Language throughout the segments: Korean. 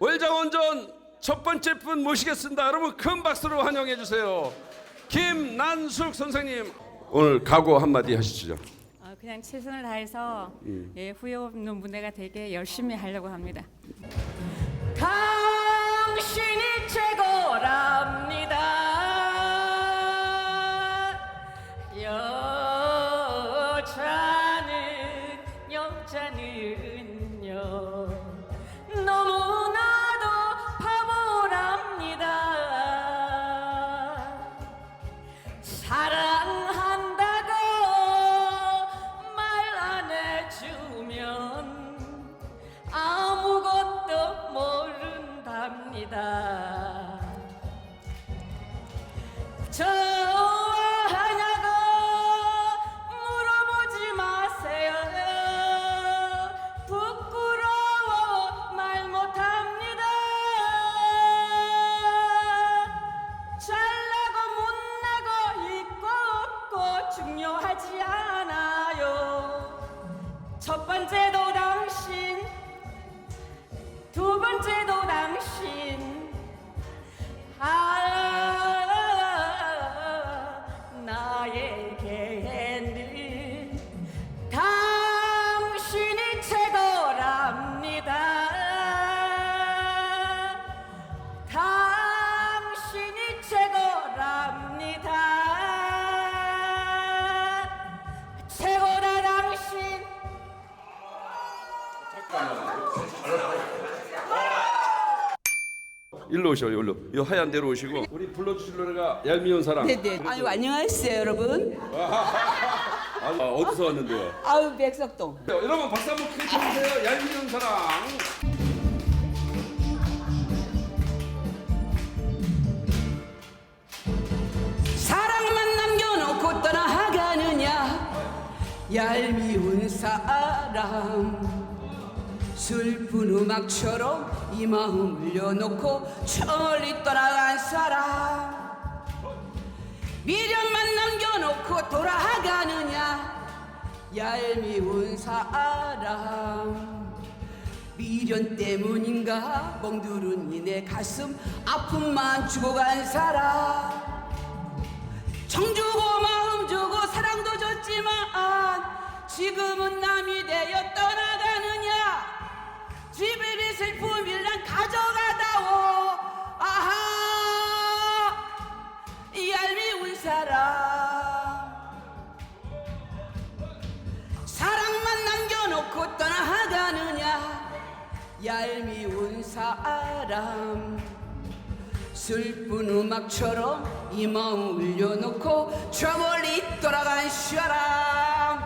자, 월장원전 첫 번째 분 모시겠습니다. 여러분 큰 박수로 환영해 주세요. 김난숙 선생님 오늘 각오 한마디 하시죠. 어, 그냥 최선을 다해서 예, 후회 없는 무대가 되게 열심히 하려고 합니다. 당신이 최고랍니다. 여자는 여자는요 너무 번째도 당신 두 번째도 당신. 아나 일로 오셔요. 일로. 이 하얀 데로 오시고 우리 불러주실 노래가 얄미운 사랑. 네네. 아유 안녕하세요 여러분. 아, 어디서 왔는데요? 아유 백석동. 자, 여러분 박수 한번 크게 쳐주세요. 얄미운 사랑. 사랑만 남겨놓고 떠나가느냐 얄미운 사람 슬픈 음악처럼 이 마음 흘려놓고 멀리 떠나간 사람. 미련만 남겨놓고 돌아가느냐. 얄미운 사람. 미련 때문인가 멍두른 이내 가슴 아픔만 주고 간 사람. 정 주고 마음 주고 사랑도 줬지만 지금은 남이 떠 얄미운 사람 슬픈 음악처럼 이 마음 울려놓고 저 멀리 떠나간 사람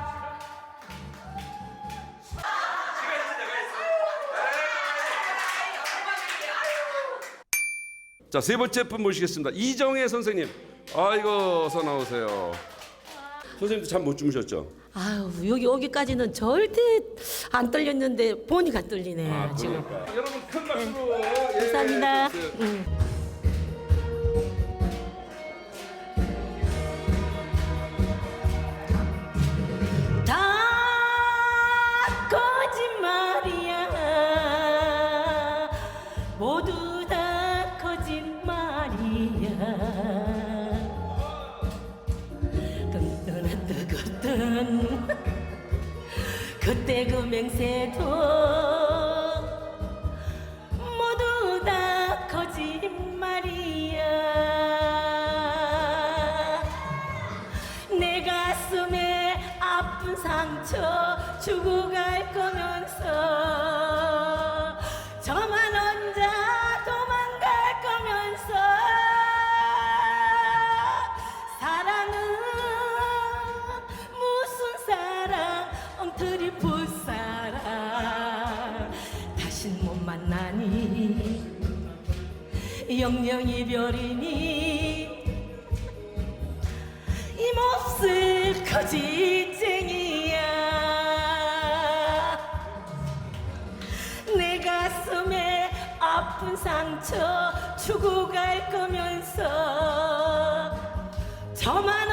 자, 세 번째 분 모시겠습니다. 이정혜 선생님. 아이고, 어서 나오세요. 선생님도 잠 못 주무셨죠? 아유 여기 오기까지는 절대 안 떨렸는데 보니까 떨리네 지금. 여러분 큰 박수로. 예, 감사합니다. 주세요. 음. 그때 그 맹세도 모두 다 거짓말이야. 내 가슴에 아픈 상처 주고 갈 거면서 영영 이별이니 이 몹쓸 거짓쟁이야. 내 가슴에 아픈 상처 주고 갈 거면서 저만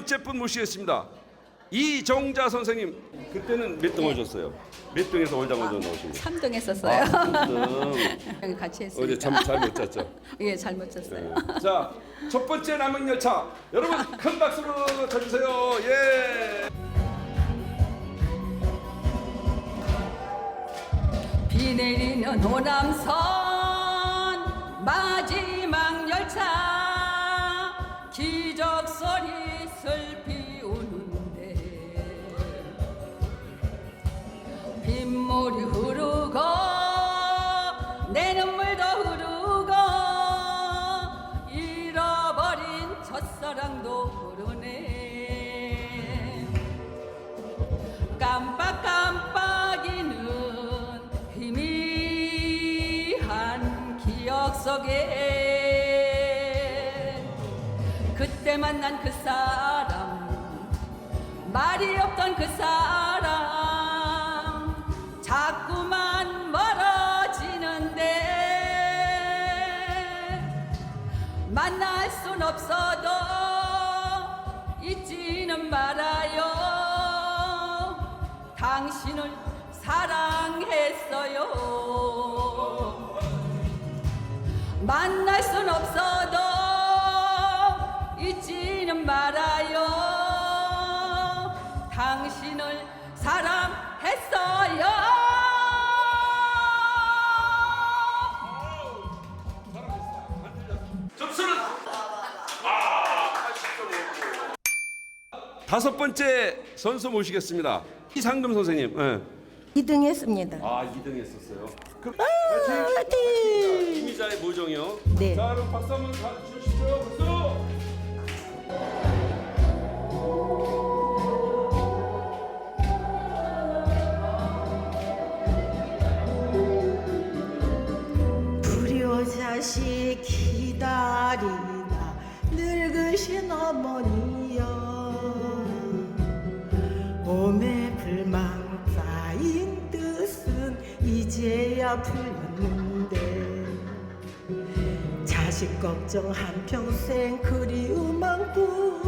번째 분 모시겠습니다. 이정자 선생님 그때는 몇 등 오셨어요? 몇 등에서 월장원전 나오신 거예요? 3등 했었어요. 아, 3등. 여기 같이 어제 했으니까. 잠잘못 잤죠. 예, 잘못 쳤어요. 네. 자, 첫 번째 남행 열차. 여러분 큰 박수로 쳐주세요. 예. 비 내리는 호남선 마지 속에 그때 만난 그 사람 말이 없던 그 사람 자꾸만 멀어지는데 만날 순 없어도 잊지는 말아요. 당신을 사랑했어요 만날 순 없어도 잊지는 말아요 당신을 사랑했어요 점수는 다섯 번째 선수 모시겠습니다. 이상금 선생님. 예. 2등 했습니다. 아, 2등 했었어요. 그, 파이팅! 이 미자의 모종이요. 네. 자, 그럼 박수 한번 가 주십시오. 박수. 불효 자식 기다리나 늙으신 어머니여 몸에 불망 쌓인 뜻은 이제야 풀렸는데 자식 걱정 한평생 그리움 안고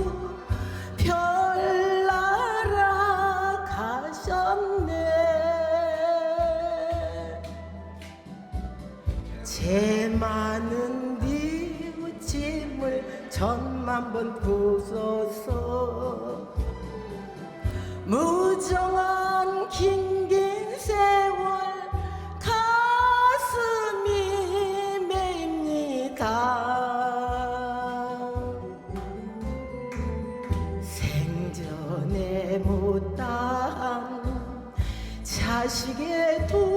별나라 가셨네. 제 많은 뉘우침을 천만 번 부숴서. 무정한 자식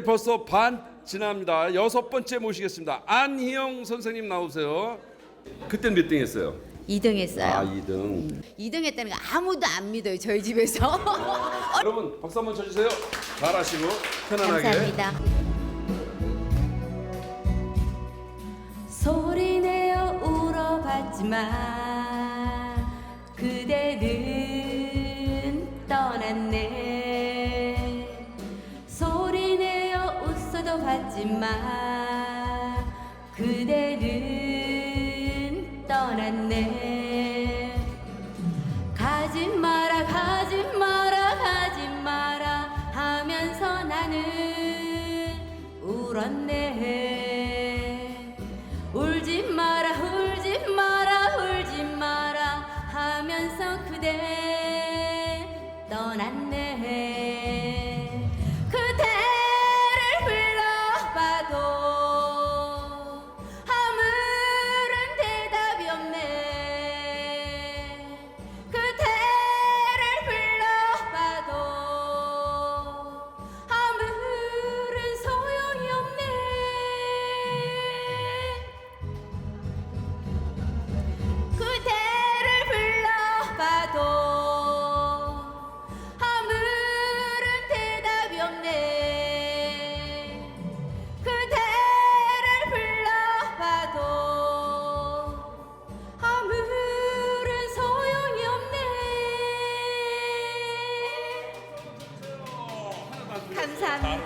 이제 벌써 반 지납니다. 여섯 번째 모시겠습니다. 안희영 선생님 나오세요. 그땐 몇등 했어요? 2등 했어요. 아, 2등. 2등 했다는 거 아무도 안 믿어요. 저희 집에서. 여러분 박수 한번 쳐주세요. 잘하시고 편안하게. 감사합니다. 소리 내어 울어봤지만 봤지만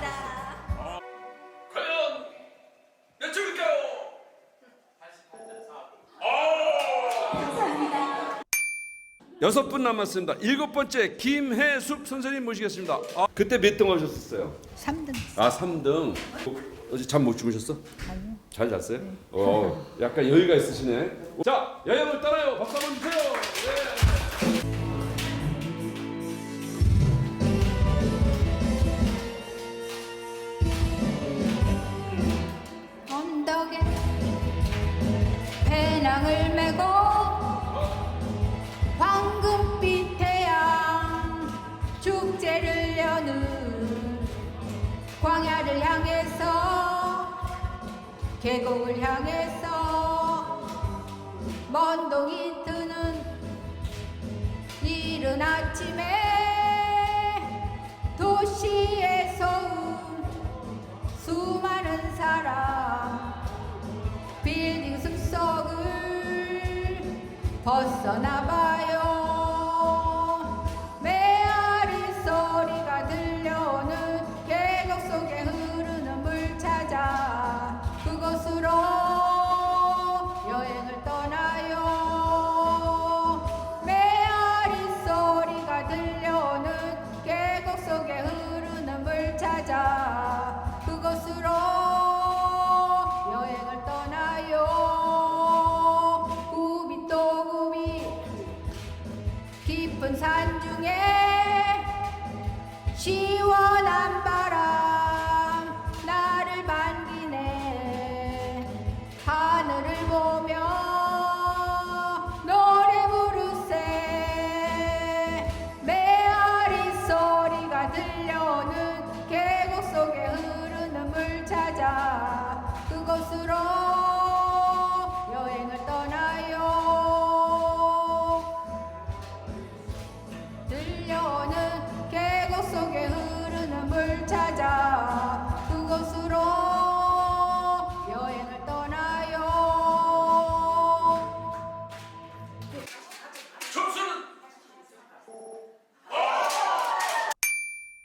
감사합니다. 과연 몇 점일까요? 여섯 분 남았습니다. 일곱 번째 김혜숙 선생님 모시겠습니다. 아, 그때 몇 등 하셨었어요? 3등. 아, 3등. 어제 잠 못 주무셨어? 아니요. 잘 잤어요? 어, 약간 여유가 있으시네. 자, 광야를 향해서 계곡을 향해서 먼 동이 트는 이른 아침에 도시에서 온 수많은 사람 빌딩 숲속을 벗어나 봐요 찾아 그곳으로 여행을 떠나요. 굽이 또 굽이 깊은 산 중에 시원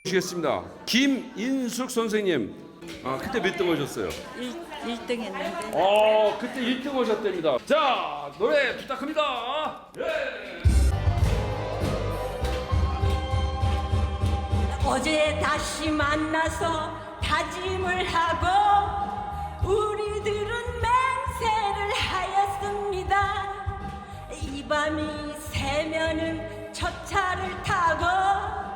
모시겠습니다. 김인숙 선생님. 아, 그때 몇등 하셨어요? 1, 등 했는데 어, 그때 1등 하셨답니다. 자, 노래 부탁합니다. 예. 어제 다시 만나서 다짐을 하고 우리들은 맹세를 하였습니다. 이 밤이 새면은 첫 차를 타고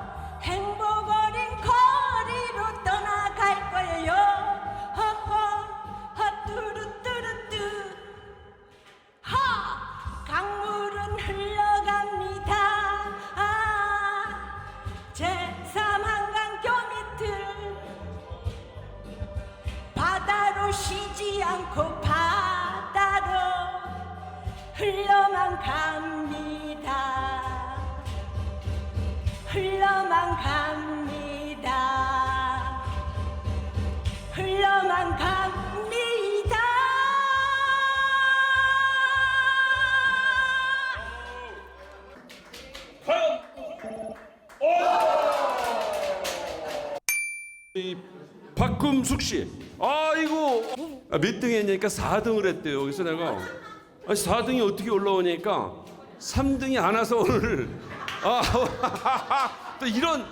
박금숙 씨. 아이고. 아, 몇등 했냐니까 4등을 했대요. 그래서 내가 아니 4등이 어떻게 올라오니까 3등이 안 와서 오늘 아, 또 이런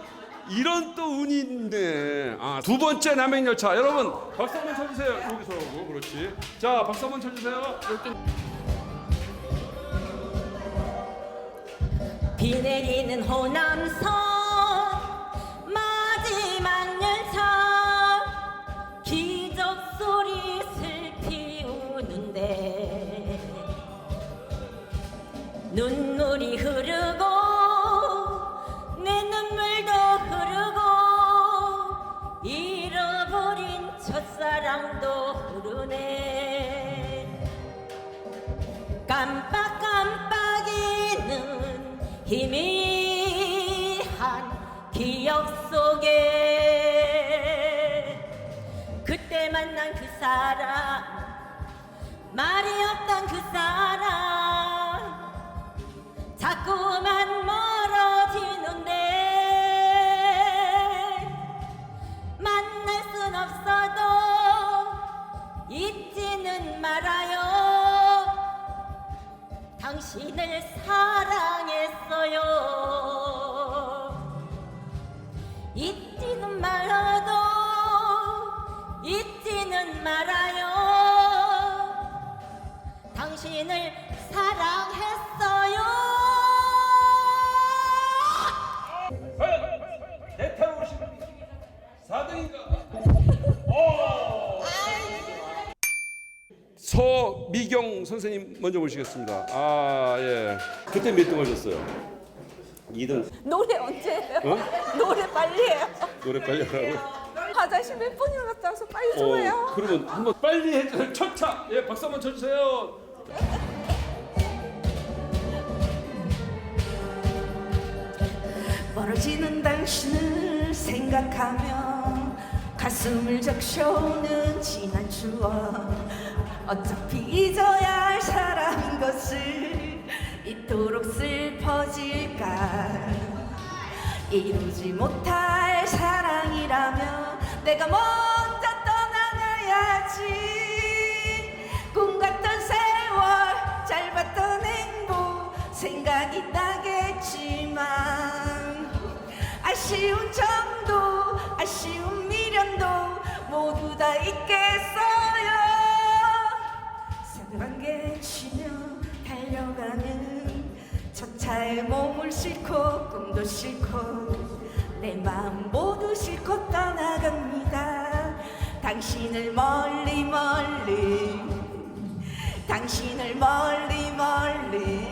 이런 또 운이 있네. 아, 두 번째 남행 열차. 여러분 박수 한번 쳐주세요. 여기서 오고 그렇지. 자 박수 한번 쳐주세요. 비 내리는 호남선 눈 당신을 사랑했어요. 잊지는 말아도 잊지는 말아 선생님 먼저 모시겠습니다. 아 예. 그때 몇 등 하셨어요? 2등. 노래 언제 해요? 어? 노래 빨리 해요. 노래 빨리 하라고. 화장실 몇 번이나 갔다 와서 빨리 좀 해요. 어, 그러면 한번 빨리 해주세요. 첫차. 예, 박수 한번 쳐주세요. 멀어지는 당신을 생각하며 가슴을 적셔오는 지난 추억 어차피 잊어야 할 사람인 것을 이토록 슬퍼질까? 이루지 못할 사랑이라면 내가 먼저 떠나가야지. 꿈 같던 세월 짧았던 행복 생각이 나겠지만 아쉬운 정도 아쉬운 미련도 모두 다 있겠어 저 차에 몸을 싣고 꿈도 싣고 내 마음 모두 싣고 떠나갑니다 당신을 멀리 멀리 당신을 멀리 멀리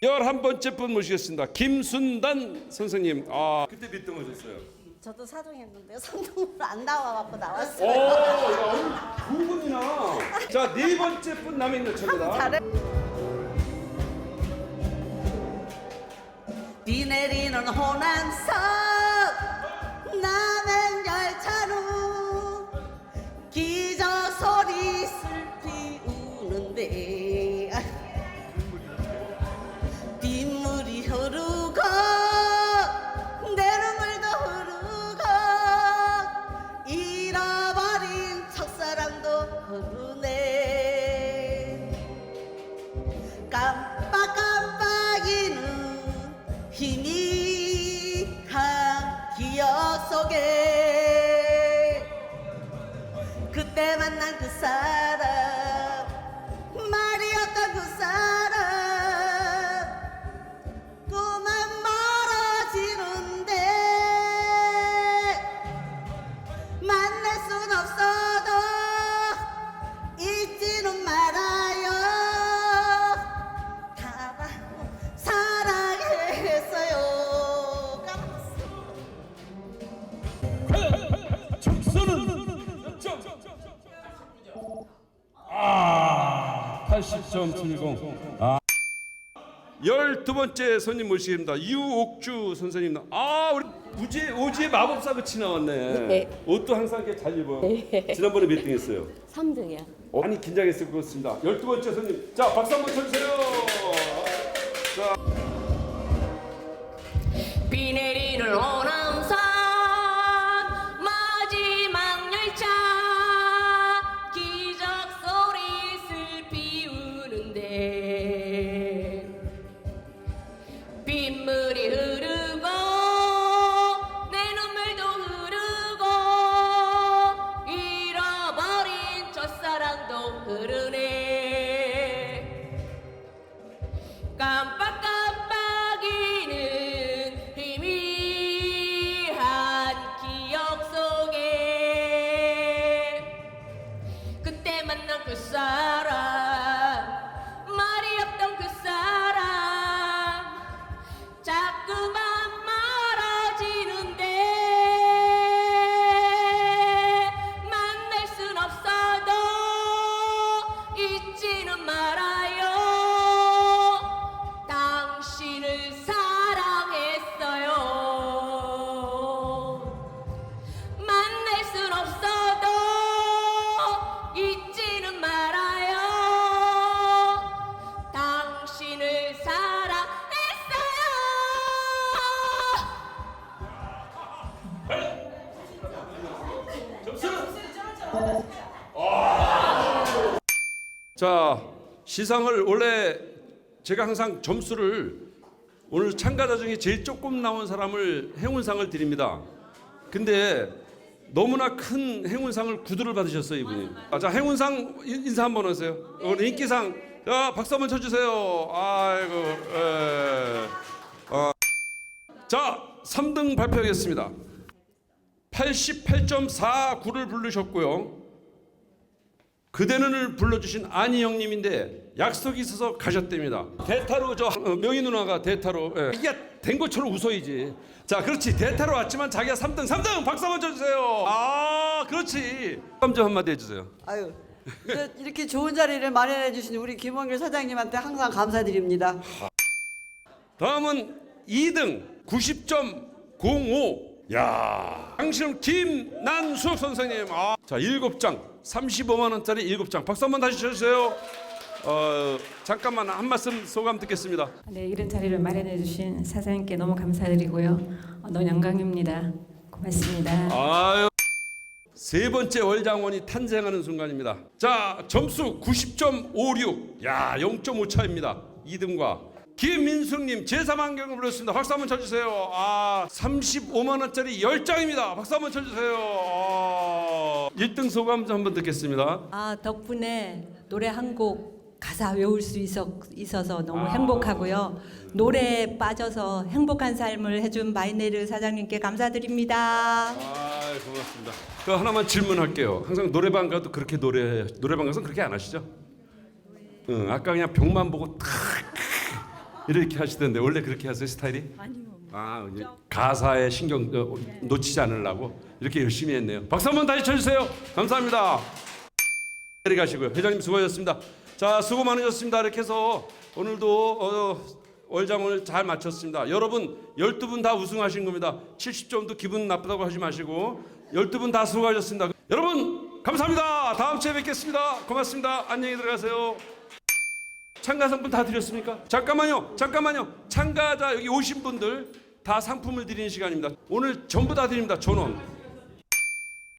11번째 분 모시겠습니다. 김순단 선생님. 아, 그때 몇등 하셨어요? 저도 사정했는데 선동으로 안 나와갖고 오, 나왔어요 야, 오늘 두 분이나. 자, 네 번째 분 남아있는. 잘해 비 내리는 호남선 남행 열차로 기저 소리 슬피 우는데 10.70. 아. 열두 번째 손님 모시겠습니다. 유옥주 선생님. 아 우리 우지 오지의 마법사 같이 나왔네. 네. 옷도 항상 이렇게 잘 입어. 예. 지난번에 몇 등 했어요? 3등이야. 어? 많이 긴장했을 것 같습니다. 열두 번째 손님. 자 박수 한번 쳐주세요. 자. 비 내리는 오늘 시상을 원래 제가 항상 점수를 오늘 참가자 중에 제일 조금 나온 사람을 행운상을 드립니다. 근데 너무나 큰 행운상을 구두를 받으셨어요 이분이. 아, 자 행운상 인- 인사 한번 하세요. 오늘 인기상 자 박수 한번 쳐주세요. 아이고. 에. 아. 자 3등 발표하겠습니다. 88.49를 부르셨고요. 그대는을 불러주신 안희영님인데 약속이 있어서 가셨답니다. 대타로 저 어, 명희 누나가 대타로 예. 이게 된 것처럼 웃어야지. 자, 그렇지 대타로 왔지만 자기가 3등, 3등 박수 한번 쳐주세요. 아, 그렇지. 감정 한마디 해주세요. 아유 이렇게 좋은 자리를 마련해 주신 우리 김원길 사장님한테 항상 감사드립니다. 다음은 2등 90.05. 야, 당신 김난수 선생님. 아, 자, 7장 35만 원짜리 7장. 박수 한번 다시 쳐주세요. 어, 잠깐만 한 말씀 소감 듣겠습니다. 네, 이런 자리를 마련해 주신 사장님께 너무 감사드리고요. 어, 너무 영광입니다. 고맙습니다. 아유. 세 번째 월장원이 탄생하는 순간입니다. 자, 점수 90.56. 야, 0.5 차입니다. 2등과 김민숙님 제3안경을 불렀습니다. 박수 한번 쳐주세요. 아, 35만 원짜리 10장입니다. 박수 한번 쳐주세요. 아, 1등 소감 좀 한번 듣겠습니다. 아 덕분에 노래 한 곡 가사 외울 수 있어, 있어서 너무 행복하고요. 노래에 빠져서 행복한 삶을 해준 마이네르 사장님께 감사드립니다. 아, 고맙습니다. 그 하나만 질문할게요. 항상 노래방 가도 그렇게 노래 노래방 가서 그렇게 안 하시죠? 응, 아까 그냥 벽만 보고 탁 이렇게 하시던데 원래 그렇게 하세요 스타일이? 아니요. 아, 이제 가사에 신경 어, 놓치지 않으려고 이렇게 열심히 했네요. 박수 한번 다시 쳐주세요. 감사합니다. 내리 가시고요. 회장님 수고하셨습니다. 자, 수고 많으셨습니다. 이렇게 해서 오늘도 어, 월장을 잘 마쳤습니다. 여러분 12분 다 우승하신 겁니다. 70점도 기분 나쁘다고 하지 마시고 12분 다 수고하셨습니다. 여러분 감사합니다. 다음 주에 뵙겠습니다. 고맙습니다. 안녕히 들어가세요. 참가 상품 다 드렸습니까? 잠깐만요. 잠깐만요. 참가자 여기 오신 분들 다 상품을 드리는 시간입니다. 오늘 전부 다 드립니다. 전원.